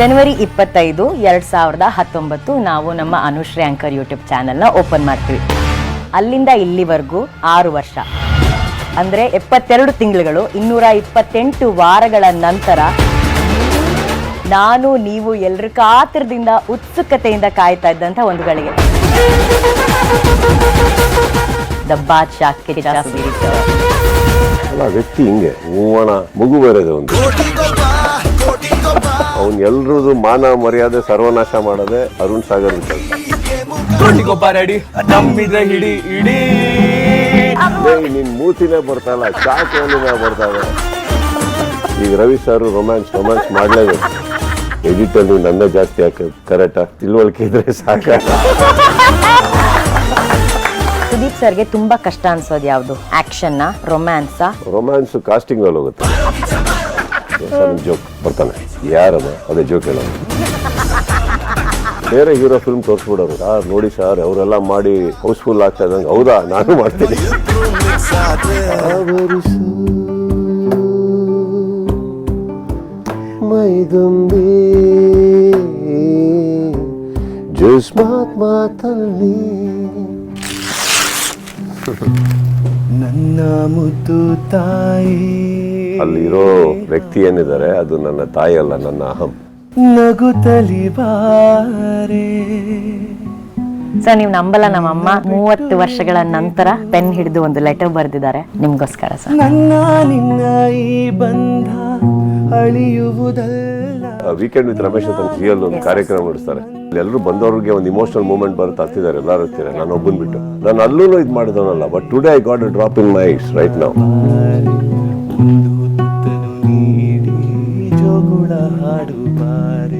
ಜನವರಿ ಇಪ್ಪತ್ತೈದು, ಎರಡ್ ಸಾವಿರದ ಹತ್ತೊಂಬತ್ತು ನಾವು ನಮ್ಮ ಅನುಶ್ರೀ ಆಂಕರ್ ಯೂಟ್ಯೂಬ್ ಚಾನೆಲ್ನ ಓಪನ್ ಮಾಡ್ತೀವಿ. ಅಲ್ಲಿಂದ ಇಲ್ಲಿವರೆಗೂ ಆರು ವರ್ಷ. ಅಂದ್ರೆ ಎಪ್ಪತ್ತೆರಡು ತಿಂಗಳುಗಳು, ಇನ್ನೂರ ಇಪ್ಪತ್ತೆಂಟು ವಾರಗಳ ನಂತರ ನಾನು, ನೀವು ಎಲ್ಲರ ಕಾತರದಿಂದ ಉತ್ಸುಕತೆಯಿಂದ ಕಾಯ್ತಾ ಇದ್ದಂಥ ಒಂದು ಗಳಿಗೆ. ದ ಬಾದ್ಶಾ ಕಿಚ್ಚ ಸುದೀಪ್ ಅವರು. ವ್ಯಕ್ತಿ ಹಿಂಗೆ ಮಗು ಬರೋದು ಒಂದು. ಅವ್ನ್ ಎಲ್ರದ್ದು ಮಾನ ಮರ್ಯಾದೆ ಸರ್ವನಾಶ ಮಾಡದೆ ಅರುಣ್ ಸಾಗರ್ ಕೆಲಸ ರೆಡಿ. ನಮ್ಮಿದ್ರೆ ಹಿಡಿ ಇಡೀ ನಿನ್ ಮೂತಿನೇ ಬರ್ತಾಯಿಲ್ಲ ಚಾಕ್ ಬರ್ತಾ ಬರ್ತಾವೆ ಈಗ ರವಿ ಸರ್ ರೊಮ್ಯಾನ್ಸ್ ರೊಮ್ಯಾನ್ಸ್ ಮಾಡ್ಲೇಬೇಕು. ಎಡಿಟರ್ ನೀವು ನನ್ನೇ ಜಾಸ್ತಿ ಹಾಕೋದು ಕರೆಕ್ಟಾ ತಿಳುವಳಿಕೆ ಇದ್ರೆ ಸಾಕ? ಸುದೀಪ್ ಸರ್ಗೆ ತುಂಬಾ ಕಷ್ಟ ಅನ್ಸೋದು ಯಾವುದು? ಆಕ್ಷನ್ ರೊಮ್ಯಾನ್ಸಾ ರೊಮ್ಯಾನ್ಸ್ ಕಾಸ್ಟಿಂಗ್ ಅಲ್ಲಿ ಹೋಗುತ್ತೆ ಜೋಕ್ ಬರ್ತಾನೆ. ಯಾರದ? ಅದೇ ಜೋಕ್ ಹೇಳೋದು. ಬೇರೆ ಹೀರೋ ಫಿಲ್ಮ್ ತೋರಿಸ್ಬಿಡೋರು. ಸರ್ ನೋಡಿ ಸರ್ ಅವರೆಲ್ಲ ಮಾಡಿ ಹೌಸ್ಫುಲ್ ಆಗ್ತಾ ಇದ್ದಂಗೆ. ಹೌದಾ? ನಾನು ಮಾಡ್ತೀನಿ. ಮೈದುಂಬಿ ಜುಸ್ಮಾತ್ ಮಾತಲ್ಲಿ ನನ್ನ ಮುತ್ತು ತಾಯಿ. ಅಲ್ಲಿರೋ ವ್ಯಕ್ತಿ ಏನಿದ್ದಾರೆ? ಅದು ನನ್ನ ತಾಯಿ ಅಲ್ಲ ನನ್ನ ಅಹಂ. ನಗುತ್ತಲಿ ಬಾರೆ. ಸರ್ ನೀವು ನಂಬಲ್ಲ ನಮ್ಮಮ್ಮ ಮೂವತ್ತು ವರ್ಷಗಳ ನಂತರ ಪೆನ್ ಹಿಡಿದು ಒಂದು ಲೆಟರ್ ಬರೆದಿದ್ದಾರೆ. ನಿಮ್ಗೋಸ್ಕರ ಸರ್. ನನ್ನ ನಿನ್ನ ಈ ಬಂಧ ಅಳಿಯುವುದಲ್ಲ. ವೀಕೆಂಡ್ ವಿತ್ ರಮೇಶ್ ಅಂತ ರಿಯಲ್ ಒಂದು ಕಾರ್ಯಕ್ರಮ ನಡೆಸ್ತಾರೆ. ಎಲ್ಲರೂ ಬಂದವ್ರಿಗೆ ಒಂದು ಇಮೋಷನಲ್ ಮೂಮೆಂಟ್ ಬರುತ್ತೆ ಹತ್ತಿದ್ದಾರೆ ಎಲ್ಲರೂ ಹತ್ತಿರ ನಾನು ಒಬ್ಬನ್ ಬಿಟ್ಟು. ನಾನು ಅಲ್ಲೂ ಇದು ಮಾಡಿದವನಲ್ಲ but today I got drop in my eyes right ನಾವು ಹಾಡು ಬಾರೆ.